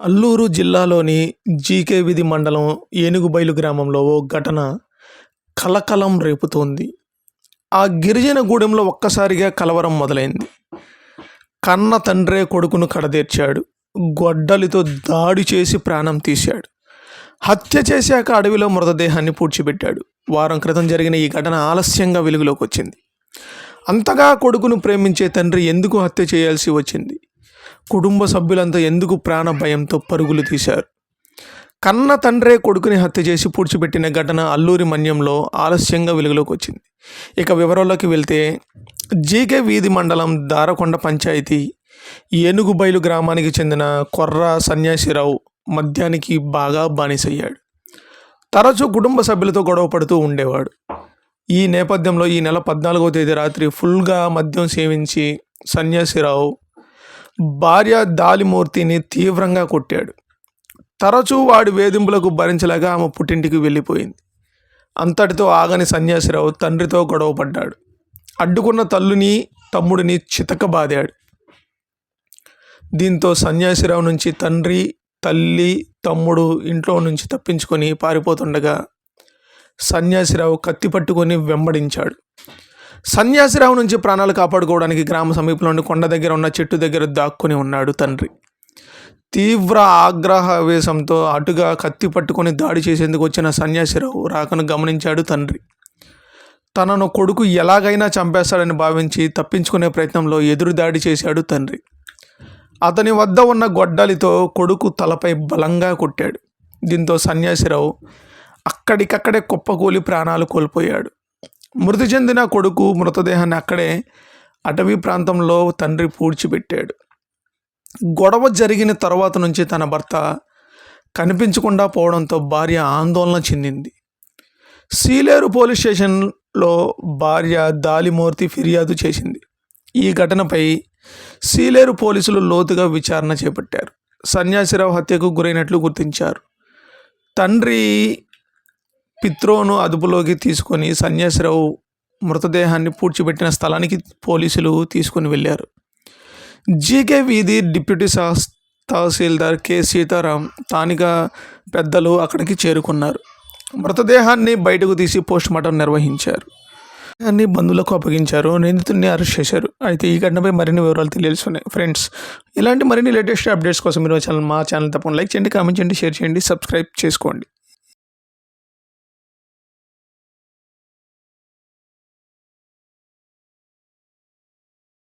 అల్లూరు జిల్లాలోని జీకే విధి మండలం ఏనుగుబైలు గ్రామంలో ఓ ఘటన కలకలం రేపుతోంది. ఆ గిరిజన గూడెంలో ఒక్కసారిగా కలవరం మొదలైంది. కన్న తండ్రే కొడుకును కడదేర్చాడు గొడ్డలితో దాడి చేసి ప్రాణం తీశాడు. హత్య చేశాక అడవిలో మృతదేహాన్ని పూడ్చిపెట్టాడు. వారం క్రితం జరిగిన ఈ ఘటన ఆలస్యంగా వెలుగులోకి వచ్చింది. అంతగా కొడుకును ప్రేమించే తండ్రి ఎందుకు హత్య చేయాల్సి వచ్చింది? కుటుంబ సభ్యులంతా ఎందుకు ప్రాణ భయంతో పరుగులు తీశారు? కన్న తండ్రే కొడుకుని హత్య చేసి పూడ్చిపెట్టిన ఘటన అల్లూరి మన్యంలో ఆలస్యంగా వెలుగులోకి వచ్చింది. ఇక వివరాల్లోకి వెళ్తే జీకే వీధి మండలం దారకొండ పంచాయతీ ఏనుగుబైలు గ్రామానికి చెందిన కొర్ర సన్యాసిరావు మద్యానికి బాగా బానిసయ్యాడు. తరచూ కుటుంబ సభ్యులతో గొడవ పడుతూ ఉండేవాడు. ఈ నేపథ్యంలో ఈ నెల పద్నాలుగవ తేదీ రాత్రి ఫుల్గా మద్యం సేవించి సన్యాసిరావు భార్య దాలిమూర్తిని తీవ్రంగా కొట్టాడు. తరచూ వాడి వేధింపులకు భరించలేక ఆమె పుట్టింటికి వెళ్ళిపోయింది. అంతటితో ఆగని సన్యాసిరావు తండ్రితో గొడవ పడ్డాడు. అడ్డుకున్న తల్లుని తమ్ముడిని చితకబాదాడు. దీంతో సన్యాసిరావు నుంచి తండ్రి తల్లి తమ్ముడు ఇంట్లో నుంచి తప్పించుకొని పారిపోతుండగా సన్యాసిరావు కత్తి పట్టుకొని వెంబడించాడు. సన్యాసిరావు నుంచి ప్రాణాలు కాపాడుకోవడానికి గ్రామ సమీపంలోని కొండ దగ్గర ఉన్న చెట్టు దగ్గర దాక్కుని ఉన్నాడు తండ్రి. తీవ్ర ఆగ్రహవేశంతో అటుగా కత్తి పట్టుకొని దాడి చేసేందుకు వచ్చిన సన్యాసిరావు రాకను గమనించాడు తండ్రి. తనను కొడుకు ఎలాగైనా చంపేస్తాడని భావించి తప్పించుకునే ప్రయత్నంలో ఎదురు దాడి చేశాడు తండ్రి. అతని వద్ద ఉన్న గొడ్డలితో కొడుకు తలపై బలంగా కొట్టాడు. దీంతో సన్యాసిరావు అక్కడికక్కడే కుప్పకూలి ప్రాణాలు కోల్పోయాడు. మృతి చెందిన కొడుకు మృతదేహాన్ని అక్కడే అటవీ ప్రాంతంలో తండ్రి పూడ్చిపెట్టాడు. గొడవ జరిగిన తర్వాత నుంచి తన భర్త కనిపించకుండా పోవడంతో భార్య ఆందోళన చెందింది. సీలేరు పోలీస్ స్టేషన్లో భార్య దాలిమూర్తి ఫిర్యాదు చేసింది. ఈ ఘటనపై సీలేరు పోలీసులు లోతుగా విచారణ చేపట్టారు. సన్యాసిరావు హత్యకు గురైనట్లు గుర్తించారు. తండ్రి పిత్రోను అదుపులోకి తీసుకొని సన్యాసిరావు మృతదేహాన్ని పూడ్చిపెట్టిన స్థలానికి పోలీసులు తీసుకుని వెళ్ళారు. జీకే వీధి డిప్యూటీ సహస్ తహసీల్దార్ కె సీతారాం స్థానిక పెద్దలు అక్కడికి చేరుకున్నారు. మృతదేహాన్ని బయటకు తీసి పోస్ట్మార్టం నిర్వహించారు. అన్ని బంధువులకు అప్పగించారు. నిందితుడిని అరెస్ట్ చేశారు. అయితే ఈ ఘటనపై మరిన్ని వివరాలు తెలియజేస్తున్నాయి. ఫ్రెండ్స్ ఇలాంటి మరిన్ని లేటెస్ట్ అప్డేట్స్ కోసం మీరు ఛానల్ మా ఛానల్ తప్పకుండా లైక్ చేయండి కామెంట్ చేయండి షేర్ చేయండి సబ్స్క్రైబ్ చేసుకోండి.